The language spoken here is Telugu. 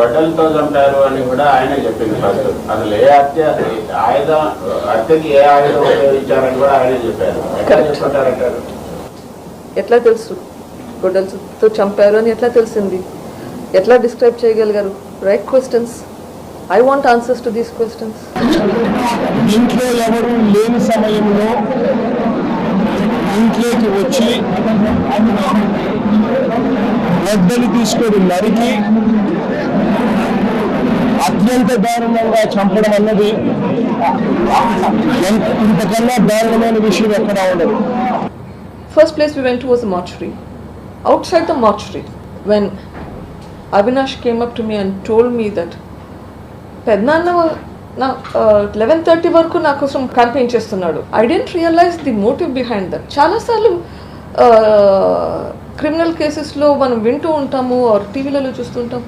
గొడ్డలతో చంపారు అని కూడా ఆయనే చెప్పింది ఫస్ట్ అసలు ఏ హత్య ఆయుధం హత్యకి ఏ ఆయుధం ఉపయోగించారని కూడా ఆయనే చెప్పారు. చెప్పుకుంటారంటారు ఎట్లా తెలుసు? గొడ్డలతో చంపారు అని ఎట్లా తెలిసింది? ఎట్లా డిస్క్రైబ్ చేయగలిగారు? Right questions I want answers to these questions ఇంట్లో ఎవరు లేని సమయంలో ఇంట్లోకి వచ్చి గొడ్డలు తీసుకొని నరికి అత్యంత దారుణంగా చంపడం అన్నది ఇంతకన్నా దారుణమైన విషయం ఎక్కడ ఉండదు. First place we went to was the mortuary. Outside the mortuary, when Avinash came up to me and told me that పెద్దనాన్న నా లెవెన్ థర్టీ వరకు నా కోసం క్యాంపెయిన్ చేస్తున్నాడు. I didn't realise the motive behind that చాలాసార్లు క్రిమినల్ కేసెస్లో మనం వింటూ ఉంటాము ఆర్ టీవీలలో చూస్తుంటాం